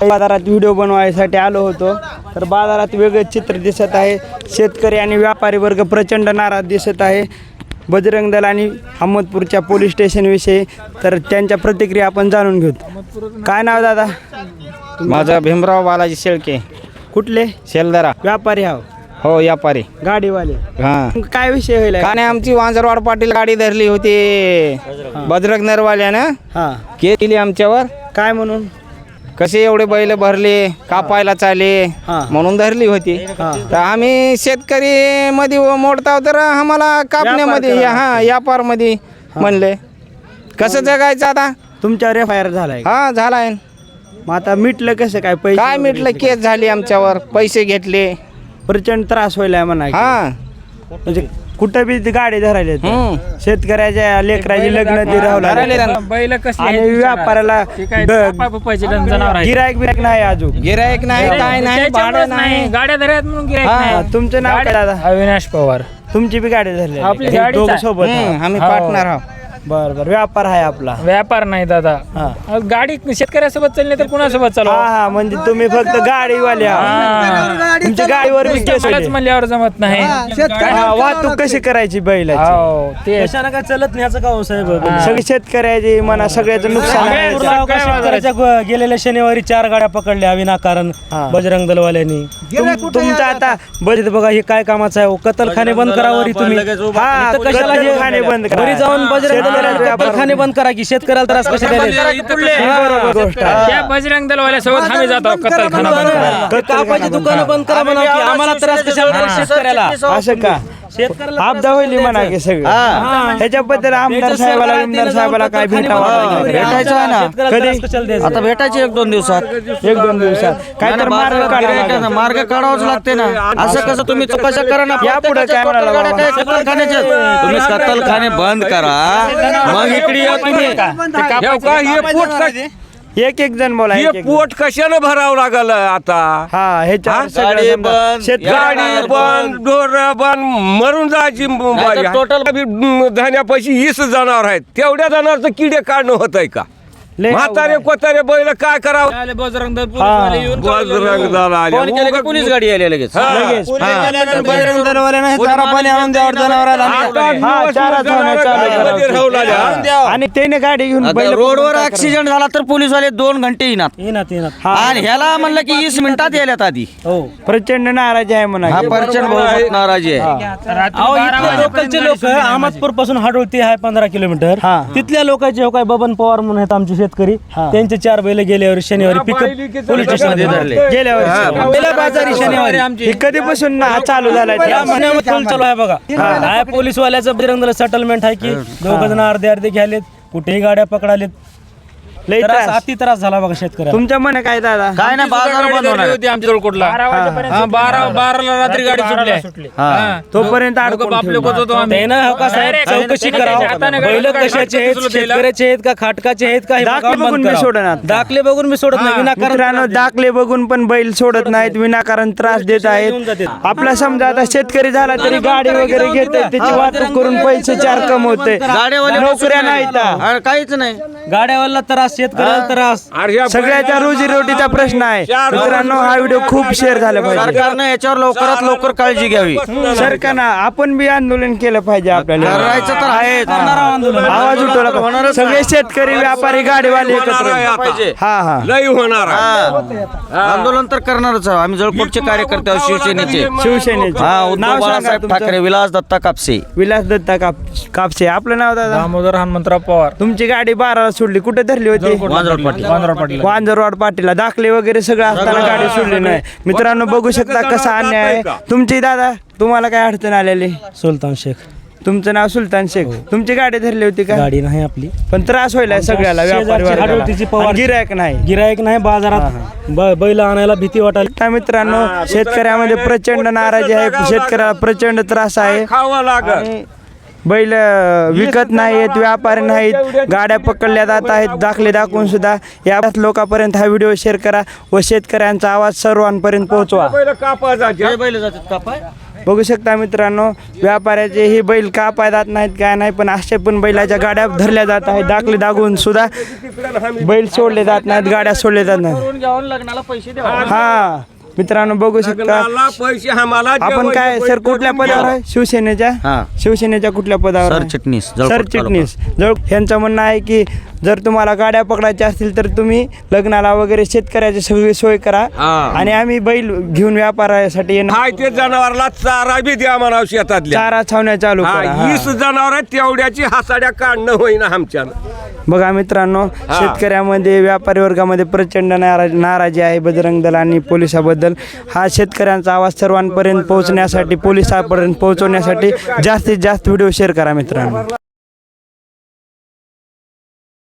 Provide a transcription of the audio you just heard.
बाजारात व्हिडिओ बनवायसाठी आलो होतो. तर बाजारात वेगळे चित्र दिसत आहे. शेतकरी आणि व्यापारी वर्ग प्रचंड नाराज दिसत आहे. बजरंग दल आणि अहमदपूरच्या पोलीस स्टेशनविषयी तर त्यांच्या प्रतिक्रिया आपण जाणून घेऊ. काय नाव दादा? माझा भीमराव बालाजी शेळके. कुठले? शेलदरा. व्यापारी हाव हो व्यापारी. गाडीवाले. हा. काय विषय होईल? का नाही आमची वांजरवाड पाटील गाडी धरली होती. बजरंग नरवाल्यानं. हां. केली आमच्यावर. काय म्हणून? कसे एवढे बैल भरले कापायला चाले. म्हणून धरली होती. तर आम्ही शेतकरी मध्ये मोडताव तर आम्हाला कापण्यामध्ये हा व्यापारमध्ये म्हणले. कसं जगायचं आता? तुमच्यावर एफ आय आर झालाय? हा झालाय. मग आता मिटलं कसं काय? पैसे काय मिटलं? केस झाली आमच्यावर. पैसे घेतले. प्रचंड त्रास व्हायला म्हणा. हा. म्हणजे कुठं बी ती गाडी धरायला. हम्म. शेतकऱ्याच्या लेकराची लग्न ते राहू. बैल आणि जनावर आहे गिरायक बिरायक नाही अजून. गिरायक नाही काय नाही भाडं नाही. गाड्या धरत म्हणून गिऱ्हाईक हा, नाही. तुमचं नाव काय दादा? अविनाश पवार. तुमची बी गाडी धरली आपली गाडीच आहे. सोबत हम्म, आम्ही हो. पार्टनर आहोत. बर बर. व्यापार आहे आपला. व्यापार नाही दादा. हा. अहो, गाडी शेतकऱ्यासोबत चालली तर कुणासोबत चालू? हा हा म्हणजे तुम्ही फक्त गाडीवाले आहात. तुमच्या गाडीवर बी केस मलाच होते. म्हणल्यावर जमत नाही. हा, वाहतूक कशी करायची बैलाची? हो ते काय चलत नाही याचं का हो. साहेब सगळी शेतकऱ्याची म्हणा सगळ्याचं नुकसान आहे. नागपूरला का शेतकऱ्याच्या ग- गेलेल्या शनिवारी चार गाड्या पकडल्या विनाकारण हा. बजरंग दलवाल्यांनी. तुम- तुमचं आता बजेट बघा हे काय कामाचं आहे? हो, कतलखाने बंद करावरी तुम्ही. हा इथं कशाला हे- कतलखाने बंद करा. घरी जाऊन बजरंग शेतकऱ्याला कतलखाने बंद करा की शेतकऱ्याला त्रास कशा द्यायला ही गोष्ट. आहे त्या बजरंग दलवाल्या सोबत आम्ही जातो कत्तलखाना बंद कापाची दुकानं बंद करा म्हणा की आम्हाला त्रास कशाला द्यायला शेतकऱ्याला? असं का आपदा होईल म्हणा की सगळं. ह्याच्याबद्दल आमदार साहेबाला आमदार साहेबाला काय भेटावं भेटायचं आहे ना. कधी? आता भेटायचे एक दोन दिवसात. एक दोन दिवसात. काय तर मार्ग लागेल. मार्ग काढावाच लागते ना. असं कसं तुम्ही चौकशा करा ना? काय? कत्तलखान्याच्या तुम्ही कत्तलखाने बंद करा. मग इकडे या तुम्ही. हे हे एक एक जण बोला हे एक एक जण. पोट कशानं भरावं लागल आता हा ह्याच्यावर हा? सगळं गाडी समजा. बंद, शेतकरी- गाडी बंद डोर बंद मरून जायची total- धान्यापाशी वीस जनावर आहेत तेवढ्या जनावरचं किडे काढणं होत आहे का लय म्हातारे कोतारे बैल काय करावं? बजरंग दल हा. बजरंग दल आले. फोन केलं की पोलीस गाडी आली लगेच? हा. लगेच. बजरंग दलवाल्यांना चारा पाणी आणून द्यावर जनावराला आठ आठ हा, दिवस चारा जनावरं चारा चालू गाडीमध्ये करा. राहू लागल्या. आणि त्याने गाडी घेऊन आता बैल रोडवर पकडून काय ऍक्सिडेंट झाला तर पोलीसवाले दोन घंटे येणार. येणार येणार. हा. आणि ह्याला म्हणलं की वीस मिनिटात यायल्यात आधी. हो? प्रचंड नाराज आहे म्हणा. हा प्रचंड बहुत नाराजी आहे. लोकलचे लोक अहमदपूरपासून हाडोळती आहे पंधरा किलोमीटर. हा. तिथल्या लोकांचे हो काय बबन पवार म्हणून आहेत आमचे शेतकरी. त्यांचे चार बैल गेल्यावर शनिवारी पिकअप पोलीस स्टेशनमध्ये धरले गेल्या वर्षी पहिल्या बाजारी शनिवारी हे. कधीपासून चालू झालाय महिन्यामध्ये चालू आहे बघा. काय पोलीस वाल्याचं बजरंग सेटलमेंट आहे की दोघ जण अर्धे अर्धे घ्यालेत कुठेही गाड्या पकडालेत. लय त्रास त्रास. अति त्रास झाला बघा शेतकऱ्याला. तुमच्या मन काय दादा? काय नाही बाजार बंद होणार. होती आमच्या जवळकोटला हा बारा बाराला रात्री गाडी सुटली. हा. तोपर्यंत अडकून बापले ठेवलं. होतो. आम्ही त्यानं हो का साहेब? Direct चौकशी करावं. गाडी बैल काढून कशाचे आहेत? सुरू केलं. शेतकऱ्याचे आहेत का खाटकाचे आहेत का हे दाखले बंद बघून मी करावं. सोडणार. दाखले बघून मी सोडत नाही विनाकारण मित्रांनो त्रास देत. दाखले बघून पण बैल सोडत नाहीत विनाकारण त्रास देत आहेत. आपला समजा आता शेतकरी झाला तरी गाडी वगैरे घेते त्याची वाहतूक करून पैसे चार कमवते. गाड्यावाले नोकऱ्या नाहीत. काहीच नाही. गाड्यावाला त्रास शेतकऱ्याला त्रास. सगळ्याच्या रोजीरोटीचा प्रश्न आहे. मित्रांनो हा व्हिडिओ खूप शेअर झाला पाहिजे. सरकारनं याच्यावर लवकरात लवकर काळजी घ्यावी. सरकारनं आपण बी आंदोलन केलं पाहिजे आपल्याला. करायचं तर आहे. आवाज उठवला पाहिजे. सगळे शेतकरी व्यापारी गाडीवाले होणार आहे. एकत्र. हा हा. लई होणार आहे. आंदोलन तर करणारच आहोत आम्ही जळकोटचे कार्यकर्ते आहोत. शिवसेनेचे. शिवसेनेचे. हा उद्धव नाव सांगा बाळासाहेब तुमचं. ठाकरे विलास दत्ता कापसे. विलास दत्ता काप कापसे. आपलं नाव दादा? दामोदर हनुमंतराव पवार. तुमची गाडी बाराला सोडली. कुठे धरली होती? वांद्रट पाटील. वांजरवाड पाटीला दाखले वगैरे सगळं असताना गाडी सोडली नाही. मित्रांनो बघू शकता कसा अन्याय आहे. तुमची दादा तुम्हाला काय अडचण आलेली? सुलतान शेख. तुमचं नाव सुलतान शेख. तुमची गाडी धरली होती का? गाडी नाही आपली. पण त्रास व्हायला सगळ्याला गिरायक नाही. गिरायक नाही बाजारात. ब- बैल आणायला भीती वाटायला. आता मित्रांनो शेतकऱ्यामध्ये प्रचंड नाराजी आहे. शेतकऱ्याला प्रचंड त्रास आहे. खावं आणि बैल विकत नाहीत व्यापारी नाहीत गाड्या पकडल्या जात आहेत दाखले दाखवून सुद्धा. या लोकांपर्यंत हा व्हिडिओ शेअर करा व शेतकऱ्यांचा आवाज सर्वांपर्यंत पोहोचवा. बैल कापा जायचे. बैल जातात कापाय? बघू शकता मित्रांनो व्यापाऱ्याचे हे बैल का पायदात नाहीत काय नाही पण असे पण बैलाच्या गाड्या धरल्या जात आहेत दाखले दागून सुद्धा. बैल सोडले जात नाहीत गाड्या सोडल्या जात नाहीत. हा. मित्रांनो बघू शकता लग्नाला पैसे आम्हाला आपण काय सर कुठल्या पदावर. आहे शिवसेनेच्या हा. शिवसेनेच्या कुठल्या पदावर आहे? सरचिटणीस, जळकोट सरचिटणीस जळ यांचं म्हणणं आहे की जर तुम्हाला गाड्या पकडायच्या असतील तर तुम्ही लग्नाला वगैरे शेतकऱ्याची सगळी सोय करा हा. आणि आम्ही बैल घेऊन व्यापारासाठी येणार ते जनावरला चारा बी द्या म्हणा शेतातल्या चारा छावण्या चालू हा करा हा. वीस जनावर तेवढ्याची हासाड्या काढणं होईना आमच्यानं बघा मित्रांनो शेतकऱ्यामध्ये व्यापारी वर्गामध्ये प्रचंड नाराज नाराजी आहे बजरंग दल आणि पोलिसाबद्दल हा शेतकऱ्यांचा आवाज सर्वांपर्यंत पोहोचण्यासाठी पोलिसांपर्यंत पोहोचवण्यासाठी जास्तीत जास्त व्हिडिओ शेअर करा मित्रांनो.